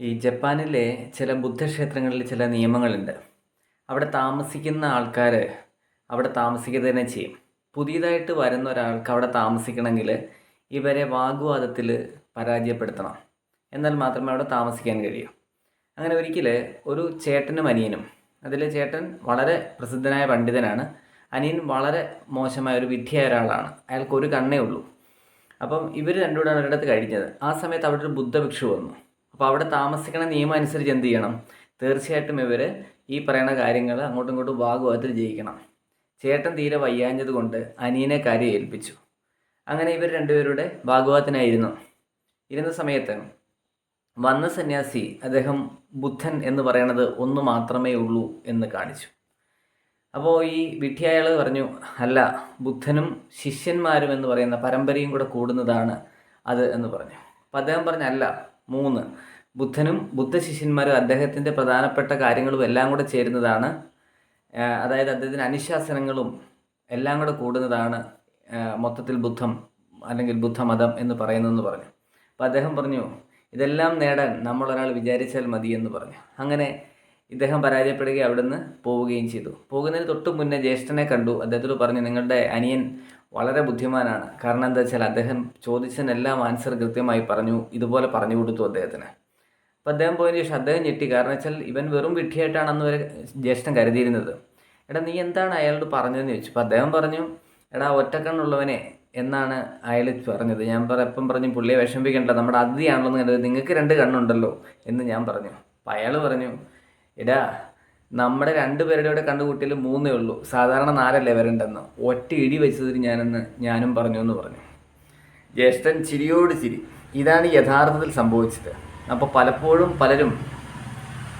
ഈ ജപ്പാനിലെ ചില ബുദ്ധക്ഷേത്രങ്ങളിൽ ചില നിയമങ്ങളുണ്ട്. അവിടെ താമസിക്കുന്ന ആൾക്കാർ അവിടെ താമസിക്കുക തന്നെ ചെയ്യും. പുതിയതായിട്ട് വരുന്ന ഒരാൾക്ക് അവിടെ താമസിക്കണമെങ്കിൽ ഇവരെ വാഗ്വാദത്തിൽ പരാജയപ്പെടുത്തണം. എന്നാൽ മാത്രമേ അവിടെ താമസിക്കാൻ കഴിയൂ. അങ്ങനെ ഒരിക്കൽ ഒരു ചേട്ടനും അനിയനും അതിൽ ചേട്ടൻ വളരെ പ്രസിദ്ധനായ പണ്ഡിതനാണ്. അനിയൻ വളരെ മോശമായ ഒരു വിഡ്ഢിയായ ഒരാളാണ്. അയാൾക്ക് ഒരു കണ്ണേ ഉള്ളൂ. അപ്പം ഇവർ രണ്ടുകൂടെയാണ് ഒരിടത്ത് കഴിഞ്ഞത്. ആ സമയത്ത് അവിടെ ഒരു ബുദ്ധഭിക്ഷു വന്നു. അപ്പോൾ അവിടെ താമസിക്കണ നിയമം അനുസരിച്ച് എന്ത് ചെയ്യണം? തീർച്ചയായിട്ടും ഇവർ ഈ പറയുന്ന കാര്യങ്ങൾ അങ്ങോട്ടും ഇങ്ങോട്ടും ഭാഗവത്തിൽ ജയിക്കണം. ചേട്ടൻ തീരെ വയ്യാഞ്ഞത് കൊണ്ട് അനിയനെ കാര്യം ഏൽപ്പിച്ചു. അങ്ങനെ ഇവർ രണ്ടുപേരുടെ ഭാഗവതത്തിനായിരുന്നു ഇരുന്ന സമയത്ത് വന്ന സന്യാസി അദ്ദേഹം ബുദ്ധൻ എന്ന് പറയണത് ഒന്ന് മാത്രമേ ഉള്ളൂ എന്ന് കാണിച്ചു. അപ്പോൾ ഈ വിഡ്ഢിയായാൾ പറഞ്ഞു അല്ല ബുദ്ധനും ശിഷ്യന്മാരും എന്ന് പറയുന്ന പരമ്പരയും കൂടെ കൂടുന്നതാണ് അത് എന്ന് പറഞ്ഞു. അപ്പോൾ അദ്ദേഹം പറഞ്ഞു അല്ല മൂന്ന്. ബുദ്ധനും ബുദ്ധ ശിഷ്യന്മാരും അദ്ദേഹത്തിന്റെ പ്രധാനപ്പെട്ട കാര്യങ്ങളും എല്ലാം കൂടെ ചേരുന്നതാണ്. അതായത് അദ്ദേഹത്തിന്റെ അനുശാസനങ്ങളും എല്ലാം കൂടെ കൂടുന്നതാണ് മൊത്തത്തിൽ ബുദ്ധം അല്ലെങ്കിൽ ബുദ്ധമതം എന്ന് പറയുന്നതെന്ന് പറഞ്ഞു. അപ്പോൾ അദ്ദേഹം പറഞ്ഞു ഇതെല്ലാം നേടാൻ നമ്മളൊരാൾ വിചാരിച്ചാൽ മതി എന്ന് പറഞ്ഞു. അങ്ങനെ ഇദ്ദേഹം പരാജയപ്പെടുകയും അവിടുന്ന് പോവുകയും ചെയ്തു. പോകുന്നതിന് തൊട്ട് മുന്നേ ജ്യേഷ്ഠനെ കണ്ടു. അദ്ദേഹത്തോട് പറഞ്ഞു നിങ്ങളുടെ അനിയൻ വളരെ ബുദ്ധിമാനാണ്. കാരണം എന്താ വെച്ചാൽ അദ്ദേഹം ചോദിച്ചതിനെല്ലാം ആൻസർ കൃത്യമായി പറഞ്ഞു ഇതുപോലെ പറഞ്ഞു കൊടുത്തു അദ്ദേഹത്തിന്. അപ്പം അദ്ദേഹം പോയതിന് ശേഷം അദ്ദേഹം ഞെട്ടി. കാരണം വെച്ചാൽ ഇവൻ വെറും വിഡ്ഢിയായിട്ടാണെന്ന് വരെ ജ്യേഷ്ഠൻ കരുതിയിരുന്നത്. എടാ നീ എന്താണ് അയാളോട് പറഞ്ഞതെന്ന് ചോദിച്ചു. അപ്പം അദ്ദേഹം പറഞ്ഞു എടാ ഒറ്റക്കണ്ണുള്ളവനെ എന്നാണ് അയാൾ പറഞ്ഞത്. ഞാൻ എപ്പം പറഞ്ഞു പുള്ളിയെ വിഷമിപ്പിക്കണ്ട നമ്മുടെ അതിഥിയാണല്ലോ എന്ന് കണ്ടത് നിങ്ങൾക്ക് രണ്ട് കണ്ണുണ്ടല്ലോ എന്ന് ഞാൻ പറഞ്ഞു. അപ്പം അയാൾ പറഞ്ഞു എടാ നമ്മുടെ രണ്ടുപേരുടെ കൂടെ കണ്ടുകൂട്ടിയിൽ മൂന്നേ ഉള്ളൂ. സാധാരണ നാലല്ലേ വരണ്ടെന്ന്. ഒറ്റ ഇടി വെച്ചതിന് ഞാനെന്ന് ഞാനും പറഞ്ഞു എന്ന് പറഞ്ഞു. ജ്യേഷ്ഠൻ ചിരിയോട് ചിരി. ഇതാണ് യഥാർത്ഥത്തിൽ സംഭവിച്ചത്. അപ്പോൾ പലപ്പോഴും പലരും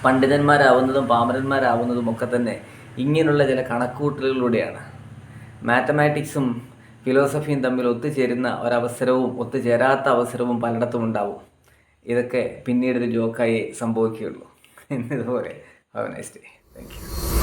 പണ്ഡിതന്മാരാവുന്നതും പാമരന്മാരാവുന്നതും ഒക്കെ തന്നെ ഇങ്ങനെയുള്ള ചില കണക്കൂട്ടലുകളിലൂടെയാണ് മാത്തമാറ്റിക്സും ഫിലോസഫിയും തമ്മിൽ ഒത്തുചേരുന്ന ഒരവസരവും ഒത്തുചേരാത്ത അവസരവും പലയിടത്തും ഉണ്ടാവും. ഇതൊക്കെ പിന്നീട് ഒരു ജോക്കായി സംഭവിക്കുകയുള്ളൂ. എന്നതുപോലെ have nice day Thank you.